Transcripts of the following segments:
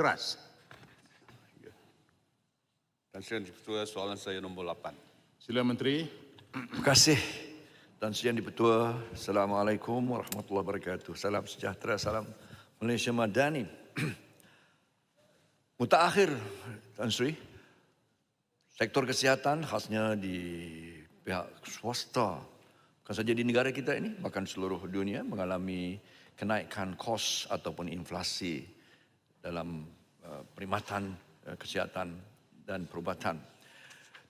Ceras. Dan Sri Yang Ketua, soalan saya nombor 8. Sila Menteri. Terima kasih Sri Yang Dipertua. Assalamualaikum warahmatullahi wabarakatuh. Salam sejahtera, salam Malaysia Madani. Mutakhir Tan Sri, sektor kesihatan khasnya di pihak swasta, bukan saja di negara kita ini, bahkan seluruh dunia mengalami kenaikan kos ataupun inflasi dalam uh, perkhidmatan uh, kesihatan dan perubatan.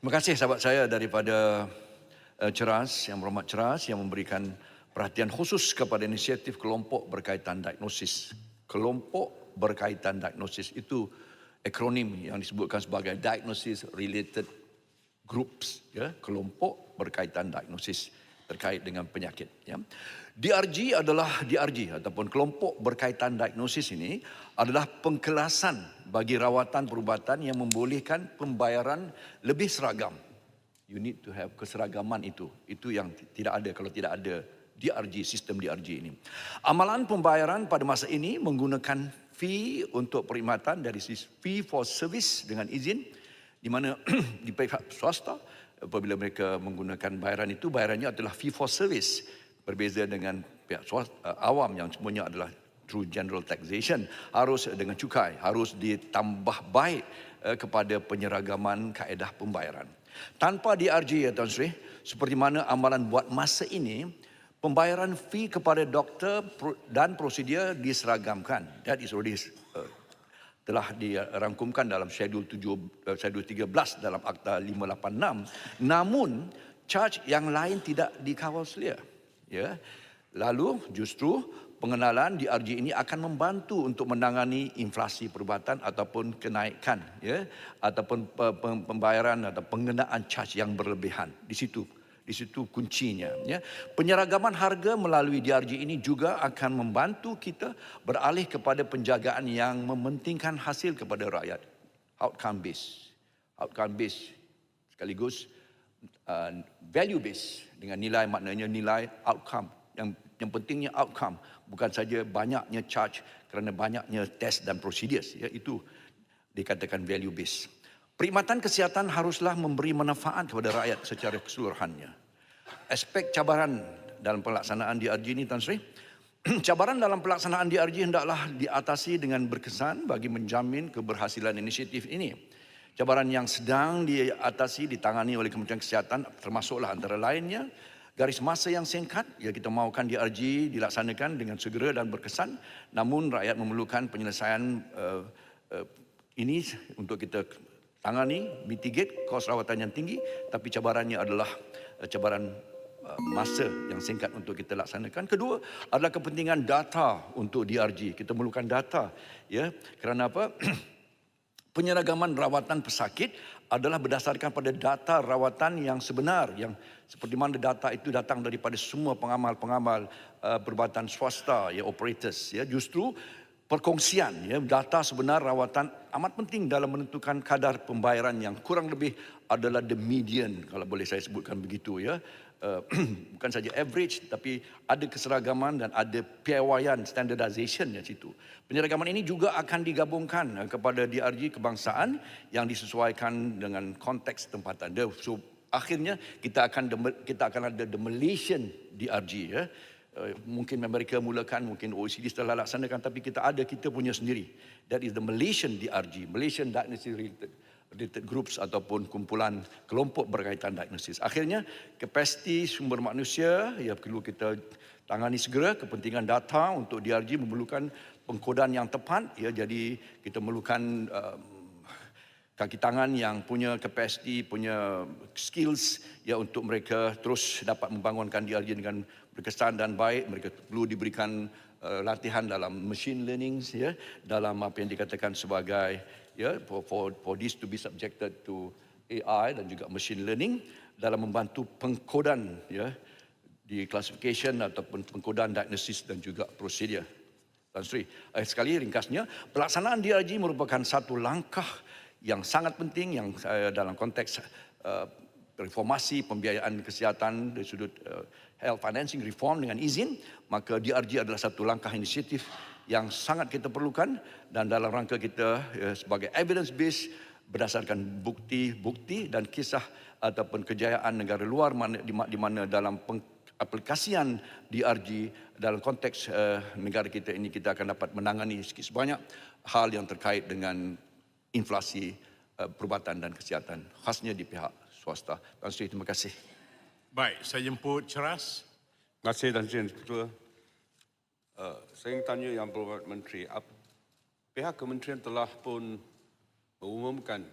Terima kasih sahabat saya daripada uh, Ceras, yang berhormat Ceras yang memberikan perhatian khusus kepada inisiatif kelompok berkaitan diagnosis. Kelompok berkaitan diagnosis itu akronim yang disebutkan sebagai diagnosis related groups ya kelompok berkaitan diagnosis terkait dengan penyakit ya. DRG adalah DRG ataupun kelompok berkaitan diagnosis ini adalah pengkelasan bagi rawatan perubatan yang membolehkan pembayaran lebih seragam. You need to have keseragaman itu. Itu yang tidak ada kalau tidak ada DRG sistem DRG ini. Amalan pembayaran pada masa ini menggunakan fee untuk perkhidmatan dari fee for service dengan izin di mana di pihak swasta apabila mereka menggunakan bayaran itu bayarannya adalah fee for service berbeza dengan pihak swasta, awam yang semuanya adalah through general taxation harus dengan cukai harus ditambah baik eh, kepada penyeragaman kaedah pembayaran tanpa DRG ya Tuan Sri seperti mana amalan buat masa ini pembayaran fee kepada doktor dan prosedur diseragamkan. That is already uh, telah dirangkumkan dalam schedule 7 uh, schedule 13 dalam akta 586 namun charge yang lain tidak dikawal selia. Ya. Lalu justru pengenalan di RG ini akan membantu untuk menangani inflasi perubatan ataupun kenaikan ya ataupun pembayaran atau pengenaan charge yang berlebihan. Di situ di situ kuncinya. Ya. Penyeragaman harga melalui DRG ini juga akan membantu kita beralih kepada penjagaan yang mementingkan hasil kepada rakyat. Outcome base. Outcome base sekaligus uh, value base dengan nilai maknanya nilai outcome. Yang yang pentingnya outcome bukan saja banyaknya charge kerana banyaknya test dan prosedur. Ya, itu dikatakan value base. Perkhidmatan kesihatan haruslah memberi manfaat kepada rakyat secara keseluruhannya. Aspek cabaran dalam pelaksanaan DRG ini Tan Sri, cabaran dalam pelaksanaan DRG hendaklah diatasi dengan berkesan bagi menjamin keberhasilan inisiatif ini. Cabaran yang sedang diatasi ditangani oleh Kementerian Kesihatan termasuklah antara lainnya garis masa yang singkat ya kita mahukan DRG dilaksanakan dengan segera dan berkesan. Namun rakyat memerlukan penyelesaian uh, uh, ini untuk kita tangani, mitigate kos rawatan yang tinggi. Tapi cabarannya adalah cabaran eh, masa yang singkat untuk kita laksanakan. Kedua adalah kepentingan data untuk DRG. Kita memerlukan data ya. Kerana apa? Penyeragaman rawatan pesakit adalah berdasarkan pada data rawatan yang sebenar yang seperti mana data itu datang daripada semua pengamal-pengamal uh, perubatan swasta ya operators ya justru perkongsian ya data sebenar rawatan amat penting dalam menentukan kadar pembayaran yang kurang lebih adalah the median kalau boleh saya sebutkan begitu ya. Uh, bukan saja average tapi ada keseragaman dan ada piawaian standardization di situ. Penyeragaman ini juga akan digabungkan uh, kepada DRG kebangsaan yang disesuaikan dengan konteks tempatan. So akhirnya kita akan kita akan ada the Malaysian DRG ya. Eh, mungkin Amerika mulakan, mungkin OECD setelah laksanakan, tapi kita ada kita punya sendiri. That is the Malaysian DRG, Malaysian Diagnosis Related, related Groups ataupun kumpulan kelompok berkaitan diagnosis. Akhirnya, kapasiti sumber manusia yang perlu kita tangani segera, kepentingan data untuk DRG memerlukan pengkodan yang tepat. Ya, jadi kita memerlukan uh, kaki tangan yang punya kapasiti, punya skills ya untuk mereka terus dapat membangunkan DRG dengan berkesan dan baik mereka perlu diberikan uh, latihan dalam machine learning ya dalam apa yang dikatakan sebagai ya for, for for this to be subjected to AI dan juga machine learning dalam membantu pengkodan ya di classification ataupun pengkodan diagnosis dan juga prosedur. Tan Sri, eh, sekali ringkasnya pelaksanaan DRG merupakan satu langkah yang sangat penting yang uh, dalam konteks uh, reformasi pembiayaan kesihatan dari sudut uh, health financing reform dengan izin, maka DRG adalah satu langkah inisiatif yang sangat kita perlukan dan dalam rangka kita ya, sebagai evidence based berdasarkan bukti-bukti dan kisah ataupun kejayaan negara luar mana di, di mana dalam pengaplikasian DRG dalam konteks uh, negara kita ini kita akan dapat menangani sikit sebanyak hal yang terkait dengan inflasi uh, perubatan dan kesihatan khasnya di pihak swasta. Tuan Sri terima kasih. Baik, saya jemput Ceras. Terima kasih Tan Sri Ketua. Uh, saya ingin tanya Yang Berhormat Menteri, ap, pihak kementerian telah pun mengumumkan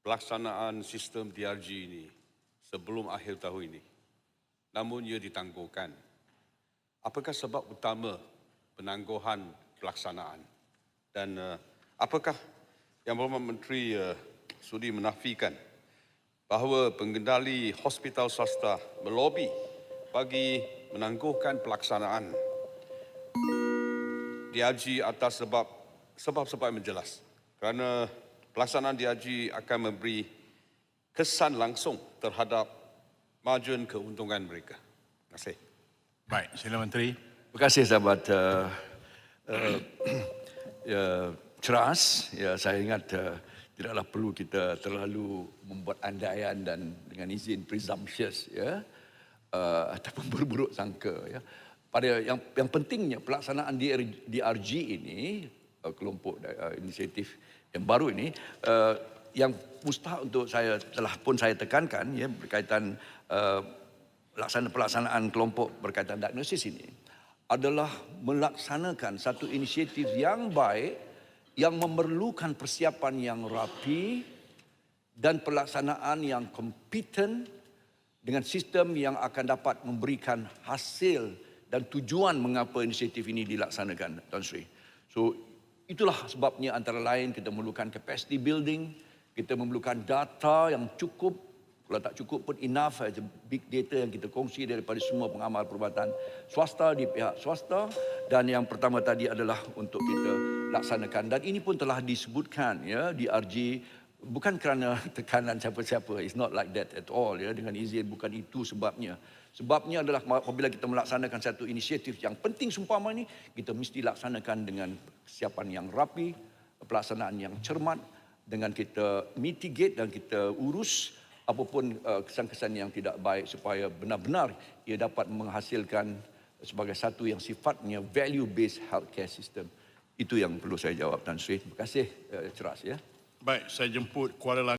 pelaksanaan sistem DRG ini sebelum akhir tahun ini. Namun ia ditangguhkan. Apakah sebab utama penangguhan pelaksanaan? Dan uh, apakah Yang Berhormat Menteri uh, sudi menafikan bahawa pengendali hospital swasta melobi bagi menangguhkan pelaksanaan DRG atas sebab sebab-sebab yang jelas. Kerana pelaksanaan DRG akan memberi kesan langsung terhadap margin keuntungan mereka. Terima kasih. Baik, sila Menteri. Terima kasih sahabat uh, uh, ya, ceras. Ya, saya ingat uh, tidaklah perlu kita terlalu membuat andaian dan dengan izin presumptuous ya uh, ataupun berburuk sangka ya. Pada yang yang pentingnya pelaksanaan DR, DRG ini uh, kelompok uh, inisiatif yang baru ini uh, yang mustahak untuk saya telah pun saya tekankan ya berkaitan uh, pelaksanaan kelompok berkaitan diagnosis ini adalah melaksanakan satu inisiatif yang baik yang memerlukan persiapan yang rapi dan pelaksanaan yang kompeten dengan sistem yang akan dapat memberikan hasil dan tujuan mengapa inisiatif ini dilaksanakan Tuan Sri. So itulah sebabnya antara lain kita memerlukan capacity building, kita memerlukan data yang cukup kalau tak cukup pun enough a big data yang kita kongsi daripada semua pengamal perubatan swasta di pihak swasta dan yang pertama tadi adalah untuk kita laksanakan. Dan ini pun telah disebutkan ya di RG bukan kerana tekanan siapa-siapa. It's not like that at all ya dengan izin. Bukan itu sebabnya. Sebabnya adalah apabila kita melaksanakan satu inisiatif yang penting seumpama ini kita mesti laksanakan dengan kesiapan yang rapi pelaksanaan yang cermat dengan kita mitigate dan kita urus apapun uh, kesan-kesan yang tidak baik supaya benar-benar ia dapat menghasilkan sebagai satu yang sifatnya value based healthcare system itu yang perlu saya jawab Tan Sri terima kasih uh, ceras ya Baik, saya jemput Kuala Lumpur.